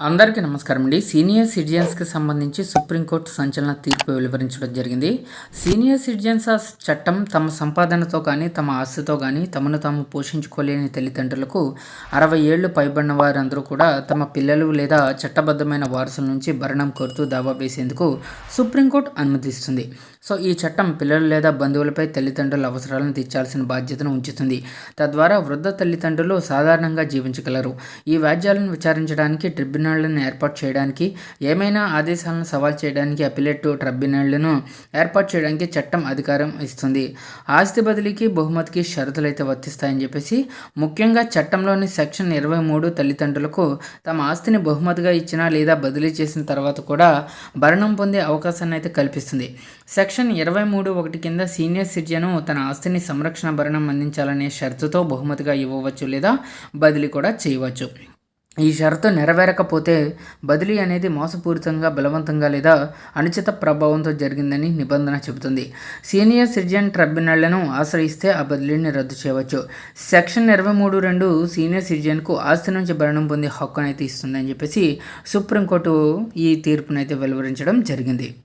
అందరికీ నమస్కారం అండి. సీనియర్ సిటిజన్స్కి సంబంధించి సుప్రీంకోర్టు సంచలన తీర్పు వెలువరించడం జరిగింది. సీనియర్ సిటిజన్స్ చట్టం తమ సంపాదనతో కానీ తమ ఆస్తితో కానీ తమను తాము పోషించుకోలేని తల్లిదండ్రులకు అరవై ఏళ్ళు పైబడిన వారందరూ కూడా తమ పిల్లలు లేదా చట్టబద్ధమైన వారసుల నుంచి భరణం కోరుతూ దావా వేసేందుకు సుప్రీంకోర్టు అనుమతిస్తుంది. సో ఈ చట్టం పిల్లలు లేదా బంధువులపై తల్లిదండ్రుల అవసరాలను తీర్చాల్సిన బాధ్యతను ఉంచుతుంది. తద్వారా వృద్ధ తల్లిదండ్రులు సాధారణంగా జీవించగలరు. ఈ వ్యాజ్యాలను విచారించడానికి ట్రిబ్యునళ్ళను ఏర్పాటు చేయడానికి ఏమైనా ఆదేశాలను సవాల్ చేయడానికి అపిలేట్ ట్రిబ్యునళ్ళను ఏర్పాటు చేయడానికి చట్టం అధికారం ఇస్తుంది. ఆస్తి బదిలీకి బహుమతికి షరతులు అయితే వర్తిస్తాయని చెప్పేసి ముఖ్యంగా చట్టంలోని సెక్షన్ ఇరవై మూడు తల్లిదండ్రులకు తమ ఆస్తిని బహుమతిగా ఇచ్చినా లేదా బదిలీ చేసిన తర్వాత కూడా భరణం పొందే అవకాశాన్ని అయితే కల్పిస్తుంది. సెక్షన్ ఇరవై మూడు ఒకటి కింద సీనియర్ సిటిజన్ తన ఆస్తిని సంరక్షణ భరణం అందించాలనే షరతుతో బహుమతిగా ఇవ్వవచ్చు లేదా బదిలీ కూడా చేయవచ్చు. ఈ షరతు నెరవేరకపోతే బదిలీ అనేది మోసపూరితంగా బలవంతంగా లేదా అనుచిత ప్రభావంతో జరిగిందని నిబంధన చెబుతుంది. సీనియర్ సిటిజన్ ట్రిబ్యునళ్ళను ఆశ్రయిస్తే ఆ బదిలీని రద్దు చేయవచ్చు. సెక్షన్ ఇరవై మూడు రెండు సీనియర్ సిటిజన్కు ఆస్తి నుంచి భరణం పొందే హక్కునైతే ఇస్తుందని చెప్పేసి సుప్రీంకోర్టు ఈ తీర్పునైతే వెలువరించడం జరిగింది.